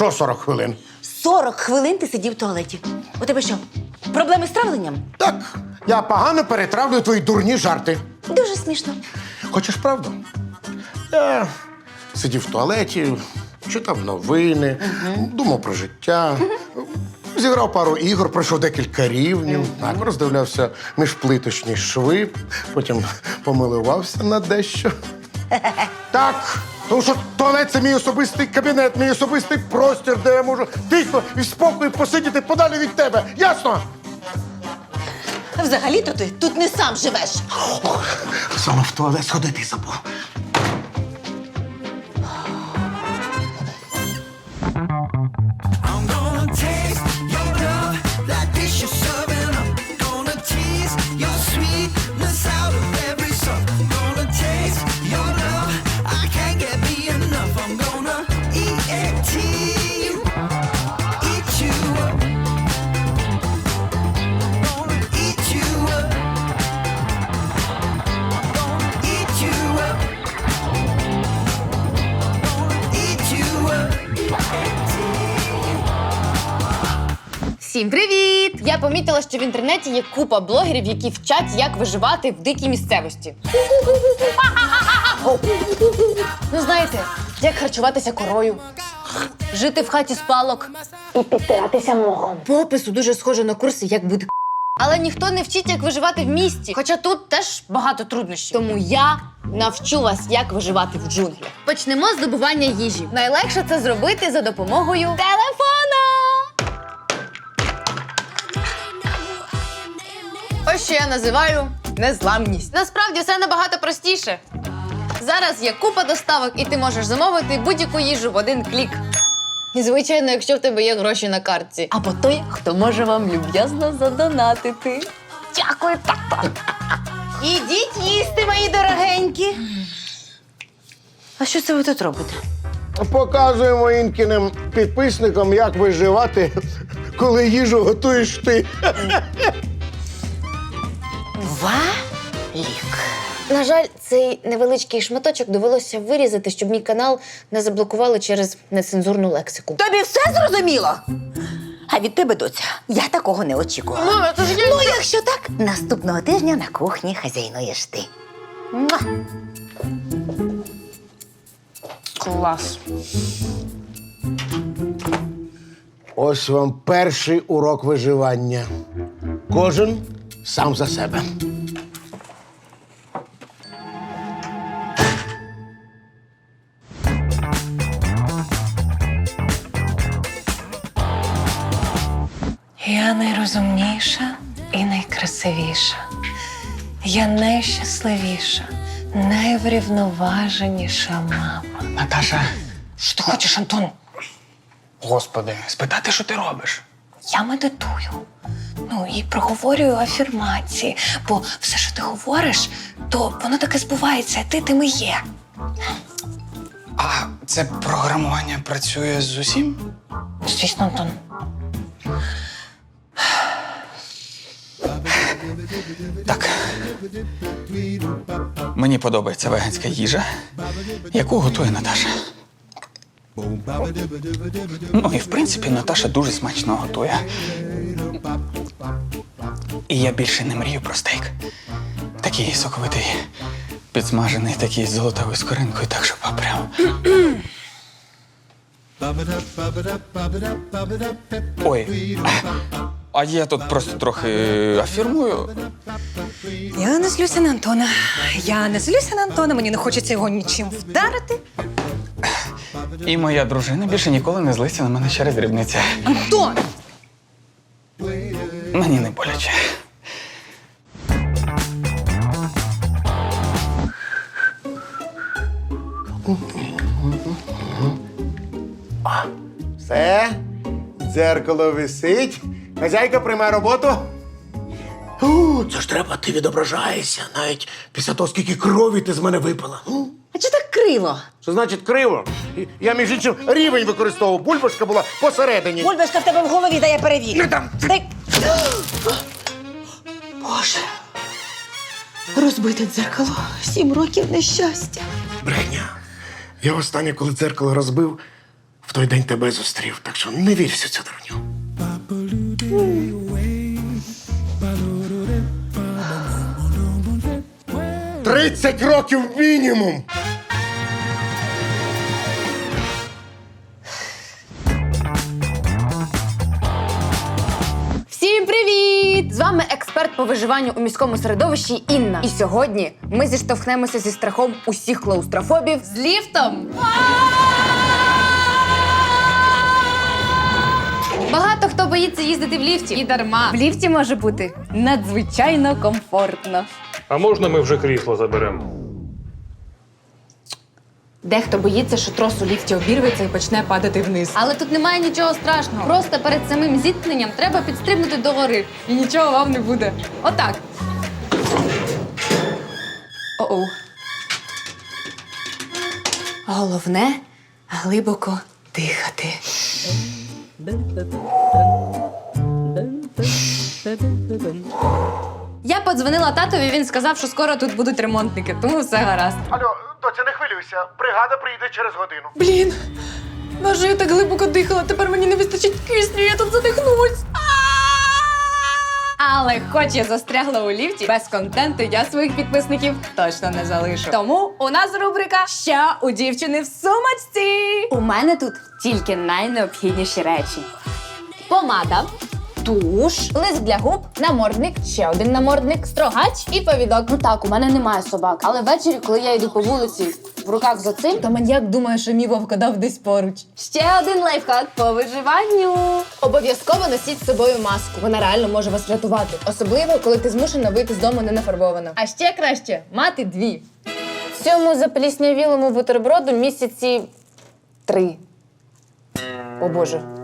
Що 40 хвилин? 40 хвилин ти сидів в туалеті. У тебе що? Проблеми з травленням? Так, я погано перетравлю твої дурні жарти. Дуже смішно. Хочеш правду? Я сидів в туалеті, читав новини, думав про життя. Зіграв пару ігор, пройшов декілька рівнів, так, роздивлявся міжплиточні шви, потім помилувався на дещо. Так, тому що туалет це мій особистий кабінет, мій особистий простір, де я можу тихо і в спокою посидіти подалі від тебе. Ясно? Взагалі-то ти тут не сам живеш. Саме в туалет сходити забув. Всім привіт! Я помітила, що в інтернеті є купа блогерів, які вчать, як виживати в дикій місцевості. Ну, знаєте, як харчуватися корою, жити в хаті з палок і підтиратися мохом. По опису дуже схоже на курси, як бути але ніхто не вчить, як виживати в місті. Хоча тут теж багато труднощів. Тому я навчу вас, як виживати в джунглях. Почнемо з добування їжі. Найлегше це зробити за допомогою телефона. Що я називаю незламність. Насправді все набагато простіше. Зараз є купа доставок, і ти можеш замовити будь-яку їжу в один клік. І, звичайно, якщо в тебе є гроші на картці. Або той, хто може вам люб'язно задонатити. Дякую, тато. Ідіть їсти, мої дорогенькі. А що це ви тут робите? Показуємо інкіним підписникам, як виживати, коли їжу готуєш ти. Валік. На жаль, цей невеличкий шматочок довелося вирізати, щоб мій канал не заблокували через нецензурну лексику. Тобі все зрозуміло? А від тебе, доця, я такого не очікувала. Мама, це ж я- Ну, якщо так, наступного тижня на кухні хазяйнуєш ти. Муа! Клас. Ось вам перший урок виживання. Кожен сам за себе. Я найщасливіша, найврівноваженіша мама. Наташа, Що ти хочеш, Антон? господи, спитати, що ти робиш? Я медитую. Ну і проговорюю афірмації, бо все, що ти говориш, то воно таке збувається, ти тим і є. А це програмування працює з усім? Звісно, Антон. Так. Мені подобається веганська їжа, яку готує Наташа. Ну і в принципі Наташа дуже смачно готує. І я більше не мрію про стейк. Такий соковитий, підсмажений, такий з золотою скоринкою, так що прям. Ой. А я тут просто трохи афірмую. Я не злюся на Антона. Я не злюся на Антона, мені не хочеться його нічим вдарити. І моя дружина більше ніколи не злиться на мене через дрібниці. Антон! Мені не боляче. Все, дзеркало висить. Хазяйка приймає роботу. У, це ж треба, ти відображаєшся, навіть після того, скільки крові ти з мене випила. У, А чи так криво? Що значить криво? Я, між іншим, рівень використовував. Бульбашка була посередині. Бульбашка в тебе в голові, дай я перевірю. Не дам. Дай. Боже. Розбите дзеркало. Сім років нещастя. Брехня. Я останнє, коли дзеркало розбив, в той день тебе зустрів, так що не вірь всю цю дурню. Тридцять років мінімум! Всім привіт! З вами експерт по виживанню у міському середовищі Інна. І сьогодні ми зіштовхнемося зі страхом усіх клаустрофобів з ліфтом. Боїться їздити в ліфті. І дарма. В ліфті може бути надзвичайно комфортно. А можна ми вже крісло заберемо? Дехто боїться, що трос у ліфті обірветься і почне падати вниз. Але тут немає нічого страшного. Просто перед самим зіткненням треба підстрибнути догори. І нічого вам не буде. Отак. О-оу. Головне глибоко дихати. Я подзвонила татові, він сказав, що скоро тут будуть ремонтники, тому все гаразд. Алло, доця, не хвилюйся. Бригада прийде через годину. Блін, боже, я так глибоко дихала, тепер мені не вистачить кисню, я тут задихнусь. Але хоч я застрягла у ліфті, без контенту я своїх підписників точно не залишу. Тому у нас рубрика Ще у дівчини в сумочці. У мене тут тільки найнеобхідніші речі: помада. Туш, лист для губ, намордник, ще один намордник, строгач і повідок. Ну так, у мене немає собак. Але ввечері, коли я йду по вулиці в руках за цим, то маньяк думає, що мій вовка дав десь поруч. Ще один лайфхак по виживанню. Обов'язково носіть з собою маску. Вона реально може вас врятувати. Особливо, коли ти змушена вийти з дому не нафарбована. А ще краще мати дві. Цьому запліснявілому бутерброду місяці три. О Боже.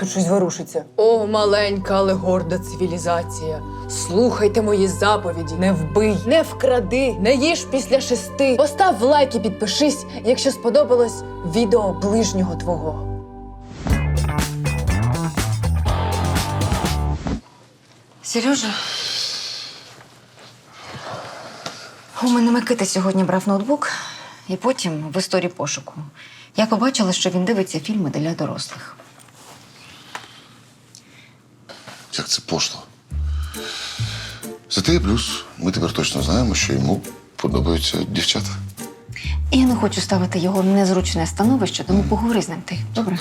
Тут щось ворушиться. О, маленька, але горда цивілізація. Слухайте мої заповіді. Не вбий, не вкради, не їж після шести. Постав лайк і підпишись, якщо сподобалось відео ближнього твого. Сережа. У мене Микита сьогодні брав ноутбук, і потім в історії пошуку. Я побачила, що він дивиться фільми для дорослих. Як це пошло. Зате є плюс. Ми тепер точно знаємо, що йому подобаються дівчата. Я не хочу ставити його в незручне становище, тому поговори з ним ти. Добре?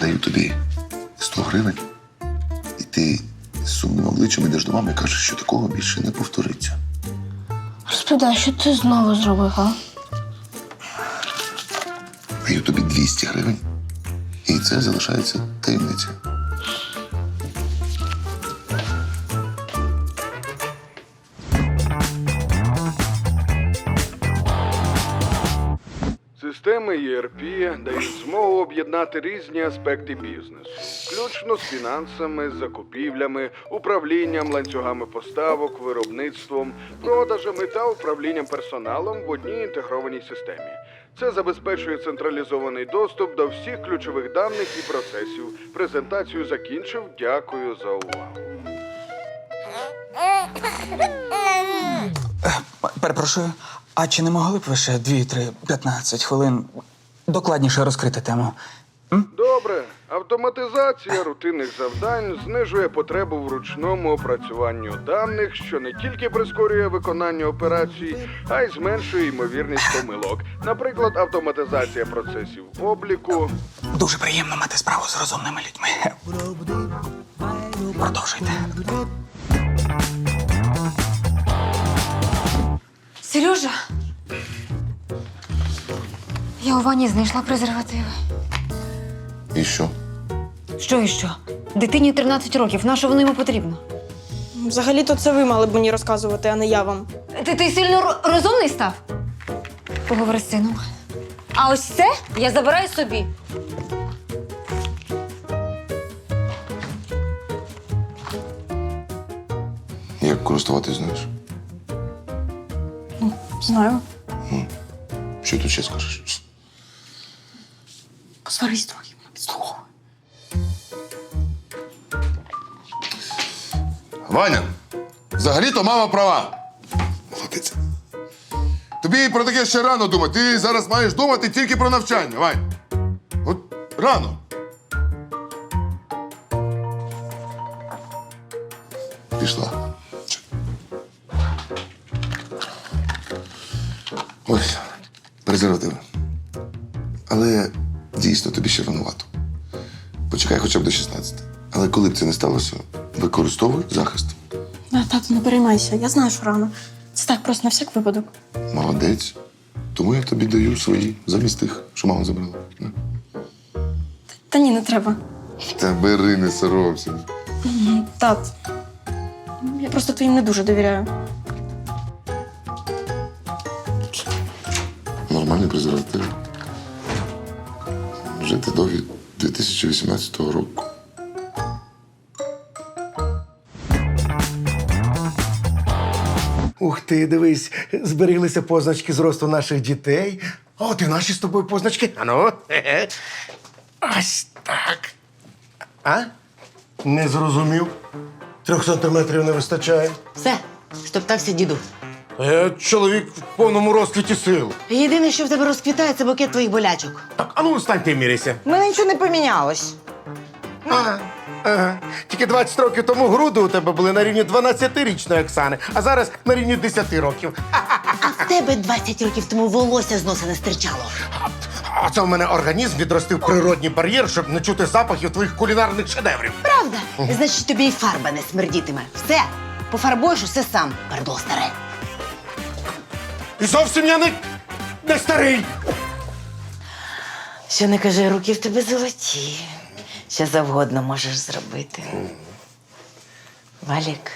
Даю тобі 100 гривень, і ти з сумним обличчям йдеш до мами і кажеш, що такого більше не повториться. Господи, а що ти знову зробив, а? 200 гривень, і це залишається таємницею. Системи ERP дають змогу об'єднати різні аспекти бізнесу, включно з фінансами, закупівлями, управлінням ланцюгами поставок, виробництвом, продажами та управлінням персоналом в одній інтегрованій системі. Це забезпечує централізований доступ до всіх ключових даних і процесів. Презентацію закінчив. Дякую за увагу. Перепрошую, а чи не могли б ви ще 2-3-15 хвилин докладніше розкрити тему? Добре, автоматизація рутинних завдань знижує потребу в ручному опрацюванню даних, що не тільки прискорює виконання операцій, а й зменшує ймовірність помилок. Наприклад, автоматизація процесів обліку. Дуже приємно мати справу з розумними людьми. Продовжуйте. Сережа! Я у ванні знайшла презервативи. І що? Що і що? Дитині 13 років, на що воно йому потрібно? Взагалі-то це ви мали б мені розказувати, а не я вам. Ти, ти сильно розумний став? Поговори з сином. А ось це я забираю собі. Як користуватись знаєш? Знаю. Що тут ще скажеш? Посварись трохи, Ваня, взагалі-то мама права. Молодець. Тобі про таке ще рано думати. Ти зараз маєш думати тільки про навчання, Вань. От рано. Пішла. Ось, презервативи. Але дійсно тобі ще ранувато. Почекай хоча б до 16. Але коли б це не сталося, використовуй захист. Тату, не переймайся. Я знаю, що рано. Це так просто на всяк випадок. Молодець. Тому я тобі даю свої замість тих, що мама забрала. На. Та ні, не треба. Та бери, не соромся. Тат. Я просто твоїм не дуже довіряю. Нормальний презерватив. Жити до від 2018 року. Ух ти, дивись, зберіглися позначки зросту наших дітей. А от і наші з тобою позначки. Ану. Ось так. А? Не зрозумів. Трьох сантиметрів не вистачає. Все, стоптався діду. Я чоловік в повному розквіті сил. Єдине, що в тебе розквітає, це букет твоїх болячок. Так, а ну стань ти міряйся. У мене нічого не помінялось. Ага. Ага. Тільки 20 років тому груди у тебе були на рівні 12-річної Оксани, а зараз на рівні 10 років. А в тебе 20 років тому волосся з носа не стирчало. А це в мене організм відростив природній бар'єр, щоб не чути запахів твоїх кулінарних шедеврів. Правда? Значить, тобі і фарба не смердітиме. Все, пофарбуєш усе сам, пердло старе. І зовсім я не, не старий. Що не кажи, руки в тебе золоті. Що завгодно можеш зробити. Валік,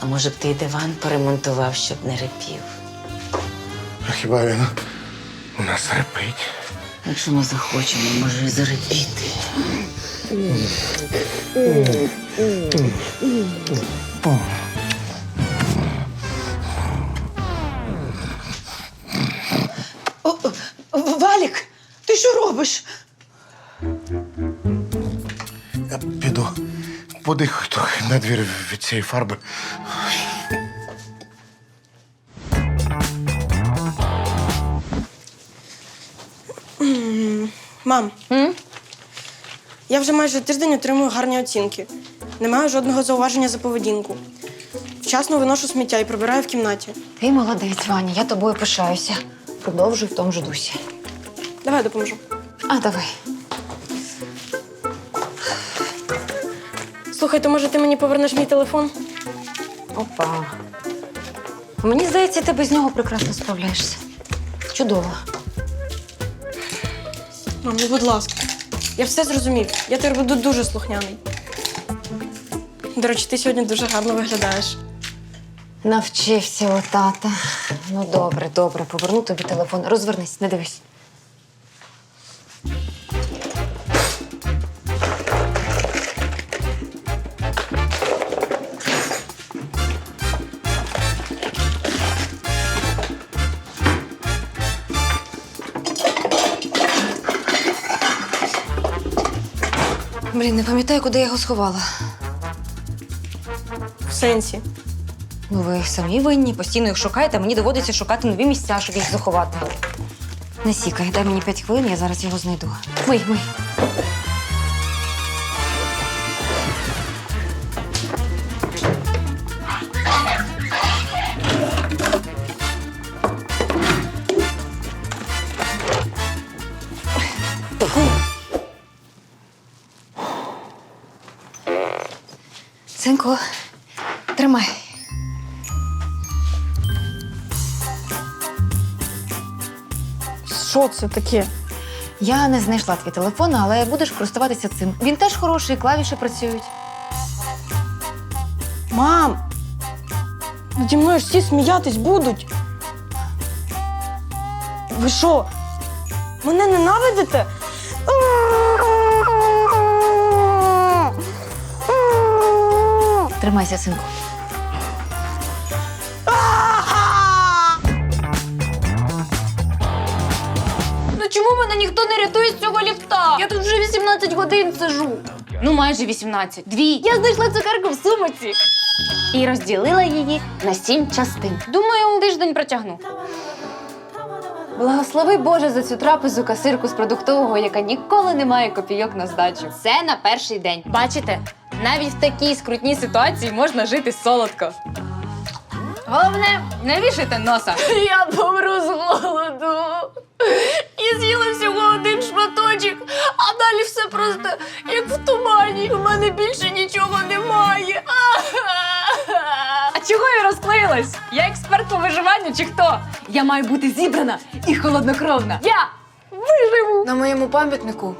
а може б ти й диван поремонтував, щоб не репів? А хіба він у нас репить? Якщо ми захочемо, може і зарепіти. Валік, ти що робиш? Я піду подихаю трохи на двір від цієї фарби. Мам. Я вже майже тиждень отримую гарні оцінки. Не маю жодного зауваження за поведінку. Вчасно виношу сміття і прибираю в кімнаті. Ти молодець, Ваня, я тобою пишаюся. Продовжуй в тому ж дусі. Давай допоможу. А, давай. Слухай, то може ти мені повернеш мій телефон? Опа. Мені здається, ти без нього прекрасно справляєшся. Чудово. Мам, ну будь ласка. Я все зрозумів. Я тепер буду дуже слухняний. До речі, ти сьогодні дуже гарно виглядаєш. Навчився у тата. Ну, добре, добре, поверну тобі телефон. Розвернись, не дивись. Куди я його сховала. В сенсі. Ну, ви самі винні, постійно їх шукаєте, мені доводиться шукати нові місця, щоб їх заховати. Не сікай, дай мені п'ять хвилин, я зараз його знайду. Мий, мий. Синку, тримай. Що це таке? Я не знайшла твій телефон, але будеш користуватися цим. Він теж хороший, клавіші працюють. Мам! Наді мною ж всі сміятись будуть. Ви що? Мене ненавидите? Тримайся, синку. Ну чому мене ніхто не рятує з цього ліфта? Я тут вже 18 годин сижу. Ну, майже 18. Дві. Я знайшла цукерку в сумочці. і розділила її на сім частин. Думаю, тиждень протягну. Благослови Боже за цю трапезу касирку з продуктового, яка ніколи не має копійок на здачу. Це на перший день. Бачите, навіть в такій скрутній ситуації можна жити солодко. Головне, не вішайте носа. Я помру з голоду. І з'їла всього один шматочок, а далі все просто як в тумані. У мене більше нічого немає. А чого я розклеїлась? Я експерт по виживанню чи хто? Я маю бути зібрана і холоднокровна. Я виживу! На моєму пам'ятнику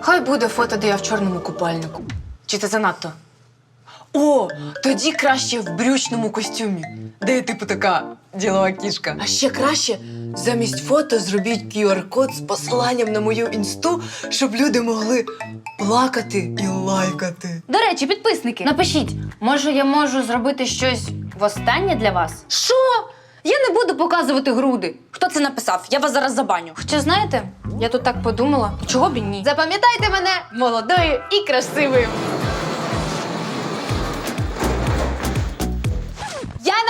хай буде фото, де я в чорному купальнику. Чи це занадто? О, тоді краще в брючному костюмі, де я типу така ділова кішка. А ще краще замість фото зробіть QR-код з посиланням на мою інсту, щоб люди могли плакати і лайкати. До речі, підписники, напишіть, може я можу зробити щось востаннє для вас? Що? Я не буду показувати груди. Хто це написав? Я вас зараз забаню. Хоча знаєте, я тут так подумала, чого б і ні. Запам'ятайте мене молодою і красивою.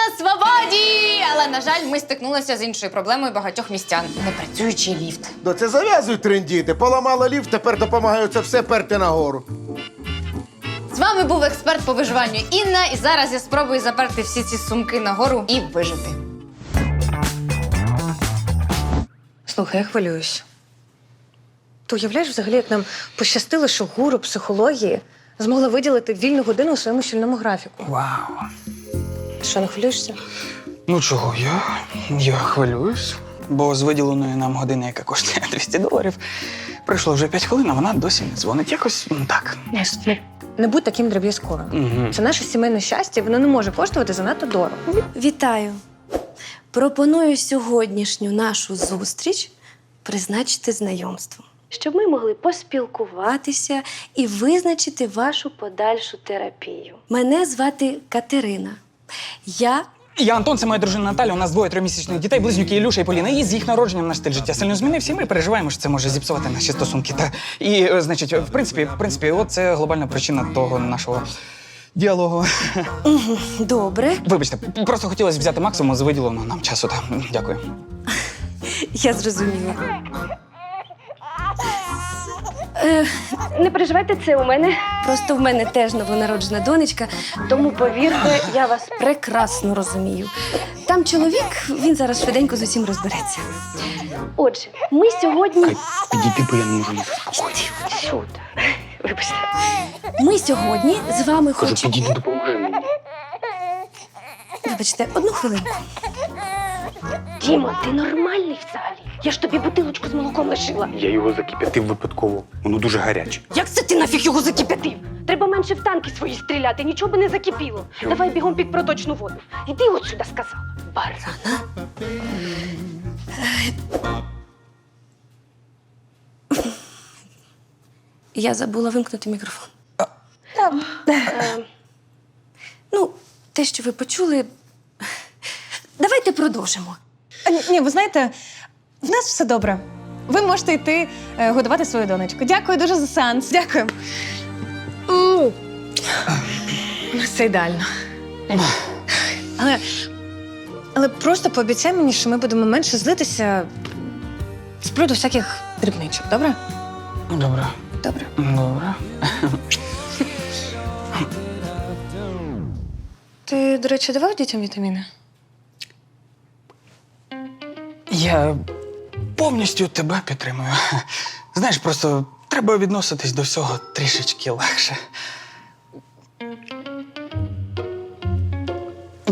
На свободі! Але, на жаль, ми стикнулися з іншою проблемою багатьох містян непрацюючий ліфт. До це зав'язуй трендіти. Поламала ліфт, тепер допомагаю це все перти нагору. З вами був експерт по виживанню Інна, і зараз я спробую заперти всі ці сумки нагору і вижити. Слухай, я хвилююсь. Ти уявляєш взагалі, як нам пощастило, що гуру психології змогла виділити вільну годину у своєму щільному графіку. Вау. Що, не хвилюєшся? Ну чого, я, я хвилююсь, бо з виділеної нам години, яка коштує 200 доларів, пройшло вже 5 хвилин, а вона досі не дзвонить. Якось ну, так. Не, не будь таким дріб'язковим. Угу. Це наше сімейне щастя, воно не може коштувати занадто дорого. Вітаю. Пропоную сьогоднішню нашу зустріч призначити знайомством, щоб ми могли поспілкуватися і визначити вашу подальшу терапію. Мене звати Катерина. Я Я Антон, це моя дружина Наталя. У нас двоє тримісячних дітей, близнюки Ілюша і Поліна. І з їх народженням наш стиль життя сильно змінився. І ми переживаємо, що це може зіпсувати наші стосунки. Та і е, значить, в принципі, в принципі, от це глобальна причина того нашого діалогу. добре. Вибачте, просто хотілося взяти максимум з виділеного нам часу. Та дякую. Я зрозуміла. Е, не переживайте, це у мене. Просто в мене теж новонароджена донечка, тому повірте, я вас прекрасно розумію. Там чоловік, він зараз швиденько з усім розбереться. Отже, ми сьогодні. Підійти, бо я не можу їх Що ти? Вибачте. Ми сьогодні з вами хочемо. підійди, допоможи мені. Вибачте, одну хвилинку. Діма, ти нормальний взагалі? Я ж тобі бутилочку з молоком лишила. Я його закип'ятив випадково. Воно дуже гаряче. Як це ти нафіг його закип'ятив? Треба менше в танки свої стріляти, нічого би не закипіло. Давай бігом під проточну воду. Іди от сюди, сказала. Барана. Я забула вимкнути мікрофон. Е, Ну, те, що ви почули. Продовжимо. А, ні, Ні, ви знаєте, в нас все добре. Ви можете йти е, годувати свою донечку. Дякую дуже за сеанс. Дякую. Все ідеально. Але, але просто пообіцяй мені, що ми будемо менше злитися з приводу всяких дрібничок, добре? Добре. Добре. Добре. Ти, до речі, давав дітям вітаміни? Я повністю тебе підтримую. Знаєш, просто треба відноситись до всього трішечки легше.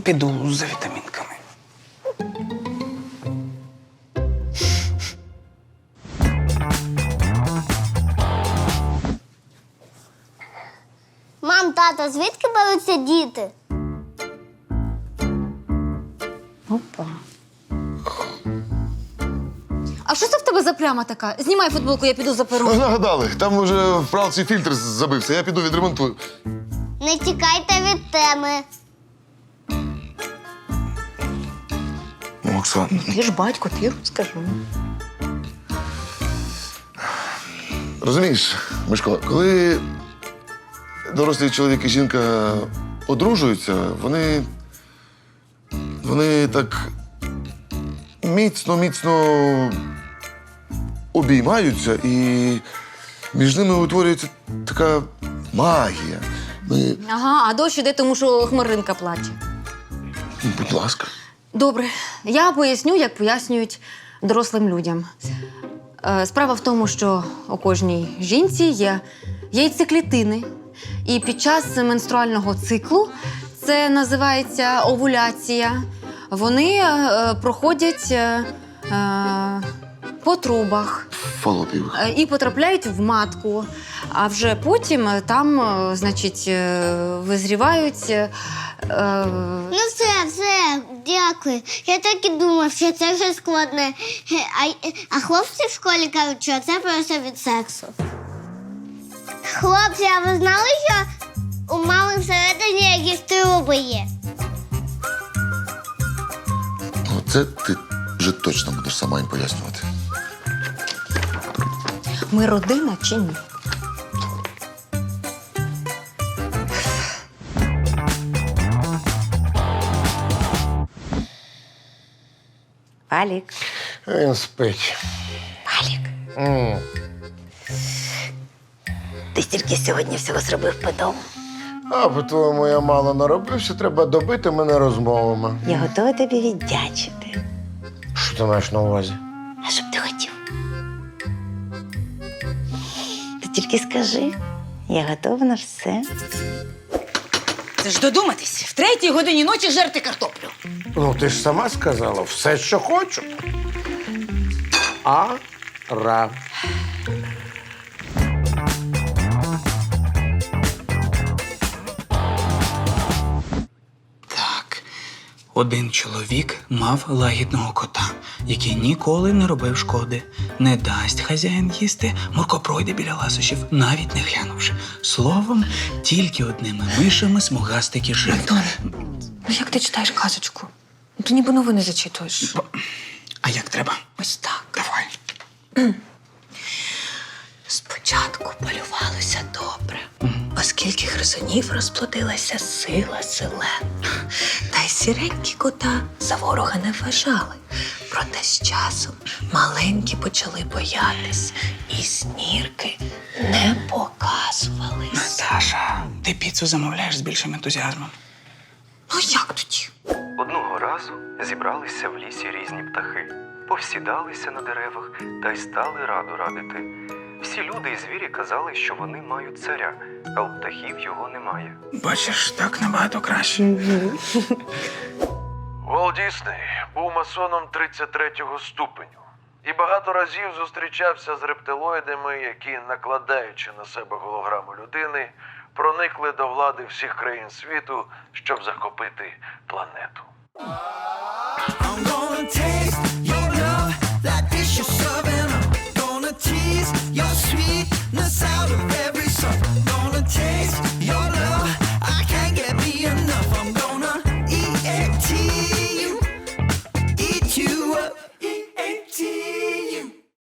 Піду за вітамінками. Мам, тато, звідки беруться діти? А що це в тебе за пляма така? Знімай футболку, я піду заперу. Нагадали, там уже в пралці фільтр забився, я піду відремонтую. Не тікайте від теми. Ну, Оксан, Ти ж батько, ти скажу. розумієш, Мишко, коли дорослий чоловік і жінка одружуються, вони. Вони так міцно, міцно обіймаються, і між ними утворюється така магія. Ми, Ага, а дощ іде, тому що хмаринка плаче. будь ласка. Добре, я поясню, як пояснюють дорослим людям. Е, Справа в тому, що у кожній жінці є яйцеклітини, і під час менструального циклу це називається овуляція. Вони е, проходять е, е, по трубах Фалопів. е, і потрапляють в матку. А вже потім е, там, е, значить, е, визрівають. е, е, Ну все, все, дякую. Я так і думав, що це вже складне. Е, А, а хлопці в школі кажуть, що це просто від сексу. Хлопці, а ви знали, що у мами всередині якісь труби є? Ну, це ти вже точно будеш сама їм пояснювати. Ми родина чи ні? Алік. Він спить. Алік, М. ти стільки сьогодні всього зробив по дому. А по-твоєму, я мало наробився, треба добити мене розмовами. Я готова тобі віддячити. Що ти маєш на увазі? Тільки скажи, я готова на все. Це ж додуматись, в третій годині ночі жерти картоплю. Ну, ти ж сама сказала, все, що хочу. А Один чоловік мав лагідного кота, який ніколи не робив шкоди. Не дасть хазяїн їсти, Мурко пройде біля ласощів, навіть не глянувши. Словом, тільки одними мишами смугастики жив. Ну як ти читаєш казочку? Ну, ти ніби новини зачитуєш. А як треба? Ось так. Давай. Спочатку полювалося добре, оскільки гризунів розплодилася сила селен. Та й сіренькі кота за ворога не вважали. Проте з часом маленькі почали боятись, і снірки не показувались. Наташа, ти піцу замовляєш з більшим ентузіазмом. Ну як тоді? Одного разу зібралися в лісі різні птахи, повсідалися на деревах та й стали раду радити. Всі люди і звірі казали, що вони мають царя, а у птахів його немає. Бачиш, так набагато краще. Волт Дісней був масоном 33-го ступеню і багато разів зустрічався з рептилоїдами, які, накладаючи на себе голограму людини, проникли до влади всіх країн світу, щоб захопити планету. I'm gonna taste